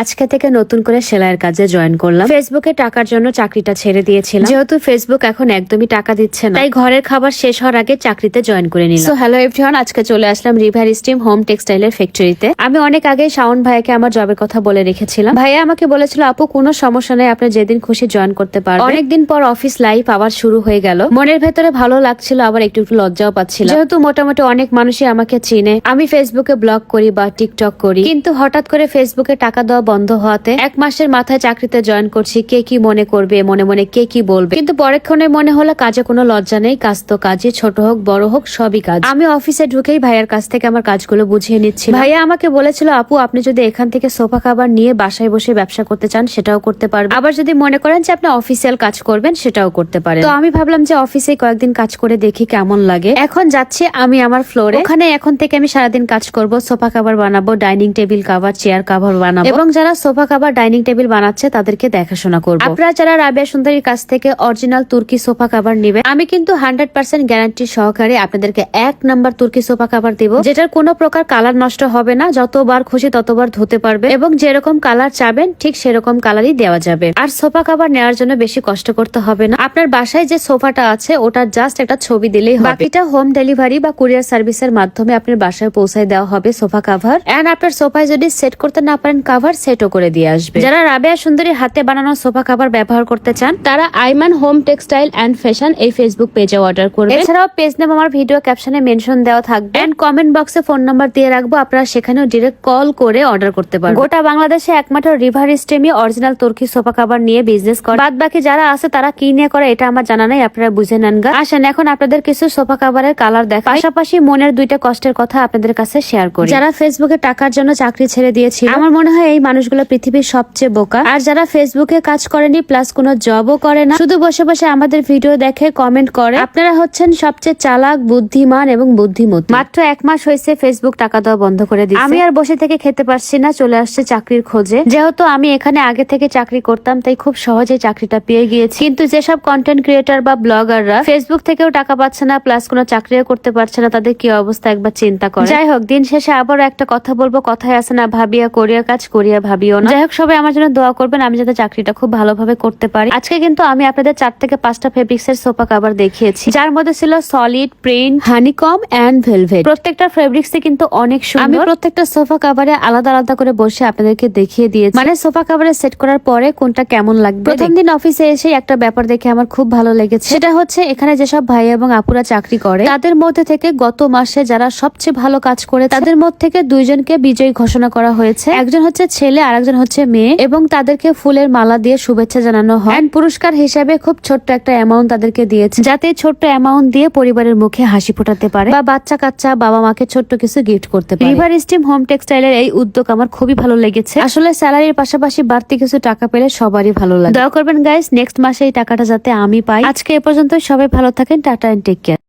আজকে থেকে নতুন করে সেলাইয়ের কাজে জয়েন করলাম। ফেসবুকে টাকার জন্য চাকরিটা ছেড়ে দিয়েছিলাম। যেহেতু ফেসবুক এখন একদমই টাকা দিচ্ছে না, তাই ঘরের খাবার শেষ হওয়ার আগে চাকরিতে জয়েন করে নিলাম। সো হ্যালো এভরিওয়ান আজকে চলে আসলাম রিভার স্টিম হোম টেক্সটাইলের ফ্যাক্টরিতে আমি অনেক আগে শাওন ভাইকে আমার জবের কথা বলে রেখেছিলাম। ভাইয়া আমাকে বলেছিল, আপু, কোনো সমস্যা নেই, আপনি যেদিন খুশি জয়েন করতে পারবেন। অনেকদিন পর অফিস লাইফ আবার শুরু হয়ে গেল। মনের ভেতরে ভালো লাগছিল, আবার একটু একটু লজ্জাও পাচ্ছিল যেহেতু মোটামুটি অনেক মানুষই আমাকে চিনে, আমি ফেসবুকে ব্লগ করি বা টিকটক করি। কিন্তু হঠাৎ করে ফেসবুকে টাকা দেওয়া বন্ধ হওয়াতে এক মাসের মাথায় চাকরিতে জয়েন করছি, কে কি মনে করবে, মনে মনে কে কি বলবে। কিন্তু পরক্ষণে মনে হলো কাজে কোনো লজ্জা নেই, কাজ তো কাজই, ছোট হোক, বড় হোক, সবই কাজ। আমি অফিসে ঢুকেই ভাইয়ার কাছ থেকে আমার কাজগুলো বুঝিয়ে নিচ্ছি। ভাইয়া আমাকে বলেছিল, আপু, আপনি যদি এখান থেকে সোফা খাবার নিয়ে বাসায় বসে ব্যবসা করতে চান, সেটাও করতে পারবেন। আবার যদি মনে করেন যে আপনি অফিসিয়াল কাজ করবেন, সেটাও করতে পারেন। তো আমি ভাবলাম যে অফিসে কয়েকদিন কাজ করে দেখি কেমন লাগে। এখন যাচ্ছি আমি আমার ফ্লোরে। ওখানে এখন থেকে আমি সারাদিন কাজ করব, সোফা কাভার বানাবো, dining table, cover, chair, cover বানাবো। এবং যারা সোফা কাভার ডাইনিং টেবিল বানাচ্ছে তাদেরকে দেখাশোনা করব। আপনারা যারা রাবিয়া সুন্দরীর কাছ থেকে অরিজিনাল তুর্কি সোফা কাভার নেবেন, আমি কিন্তু হান্ড্রেড পার্সেন্ট গ্যারান্টি সহকারে আপনাদেরকে এক নাম্বার তুর্কি সোফা কাভার দিব, যেটার কোনো প্রকার কালার নষ্ট হবে না, যতবার খুশি ততবার ধুতে পারবে এবং যেরকম কালার চাবেন, ঠিক সেরকম কালারই দেওয়া যাবে। আর সোফা কাভার নেওয়ার জন্য বেশি কষ্ট করতে হবে না। আপনার বাসায় যে সোফাটা আছে ওটার জাস্ট একটা ছবি দিলেই হবে। বাকিটা হোম ডেলিভারি বা কুরিয়ার সার্ভিসের মাধ্যমে আপনার বাসায় পৌঁছায় দেওয়া হবে সোফা কাভার এন্ড আপনার সোফায় যদি সেট করতে না পারেন কাভার সেটও করে দিয়ে আসবে। যারা রাবেয়া সুন্দরী হাতে বানানো সোফা কাভার ব্যবহার করতে চান তারা Aiman home textile and fashion এই ফেসবুক পেজে অর্ডার করবে। এছাড়াও পেজ নেম আমার ভিডিও ক্যাপশনে মেনশন দেওয়া থাকবে। এন্ড কমেন্ট বক্সে ফোন নাম্বার দিয়ে রাখব আপনারা সেখানেও ডিরেক্ট কল করে অর্ডার করতে পারবেন। গোটা বাংলাদেশে একমাত্র রিভার স্টেমে অরিজিনাল তুর্কি সোফা কাভার নিয়ে বিজনেস করে। বাদ বাকি যারা আছে তারা কি নিয়ে করে এটা আমার জানা নাই আপনারা বুঝে নেন গা। আসেন এখন আপনাদের কিছু সোফা কাভারের কালার দেখা পাশাপাশি মনের দুইটা কষ্টের কথা আপনাদের কাছে শেয়ার করি। যারা ফেসবুকে টাকার জন্য চাকরি ছেড়ে দিয়েছিল আমার মনে হয় এই মানুষগুলো পৃথিবীর সবচেয়ে বোকা। আর যারা ফেসবুকে কাজ করেনি প্লাস কোনো জবও করে না, শুধু বসে বসে আমাদের ভিডিও দেখে কমেন্ট করে। আপনারা হচ্ছেন সবচেয়ে চালাক, বুদ্ধিমান এবং বুদ্ধিমতী। মাত্র এক মাস হয়েছে ফেসবুক টাকা দেওয়া বন্ধ করে দিচ্ছে আমি আর বসে থেকে খেতে পারছি না, চলে আসছে চাকরির খোঁজে। যেহেতু আমি এখানে আগে থেকে চাকরি করতাম, তাই খুব সহজে চাকরিটা পেয়ে গিয়েছি। কিন্তু যেসব কন্টেন্ট ক্রিয়েটার বা ব্লগাররা ফেসবুক থেকেও টাকা পাচ্ছে না প্লাস কোনো চাকরিও করতে পারছে না, তাদের কি অবস্থা একবার চিন্তা করে যাই হোক, দিন শেষে আবারও একটা কথা বলব। কথায় আছে না, ভাবিয়া করিয়া কাজ, করিয়া ভাবিও না। যাই হোক সবাই আমার জন্য দোয়া করবেন, আমি যাতে চাকরিটা খুব ভালোভাবে করতে পারি। আজকে কিন্তু আমি আপনাদের চার থেকে পাঁচটা ফেব্রিক্স এর সোফা কাভার দেখিয়েছি। যার মধ্যে ছিল solid print honeycomb and velvet প্রত্যেকটা ফেব্রিক্স কিন্তু অনেক সুন্দর। আমি প্রত্যেকটা সোফা কাভারে আলাদা আলাদা করে বসে আপনাদেরকে দেখিয়ে দিয়েছি। মানে সোফা কাভারে সেট করার পরে কোনটা কেমন লাগবে প্রথম দিন অফিসে এসে একটা ব্যাপার দেখে আমার খুব ভালো লেগেছে। সেটা হচ্ছে এখানে যেসব ভাই এবং আপুরা চাকরি করে, তাদের মধ্যে থেকে গত মাসে যারা সবচেয়ে ভালো কাজ করে, তাদের মধ্যে থেকে দুইজনকে বিজয়ী ঘোষণা করা হয়েছে। একজন হচ্ছে ছেলে আর একজন হচ্ছে মেয়ে এবং তাদেরকে ফুলের মালা দিয়ে শুভেচ্ছা জানানো হয়। পুরস্কার হিসাবে খুব ছোট্ট একটা অ্যামাউন্ট তাদেরকে দিয়েছে, যাতে ছোট্ট অ্যামাউন্ট দিয়ে পরিবারের মুখে হাসি ফোটাতে পারে বা বাচ্চা কাচ্চা বাবা মাকে ছোট্ট কিছু গিফট করতে পারে। রিভার স্টিম হোম টেক্সটাইলের এই উদ্যোগ আমার খুবই ভালো লেগেছে। আসলে স্যালারির পাশাপাশি বাড়তি কিছু টাকা পেলে সবারই ভালো লাগে। দয়া করবেন গাইস নেক্সট মাসে এই টাকাটা যাতে আমি পাই। আজকে এ পর্যন্ত সবাই ভালো থাকেন, টাটা এন্ড টেক কেয়ার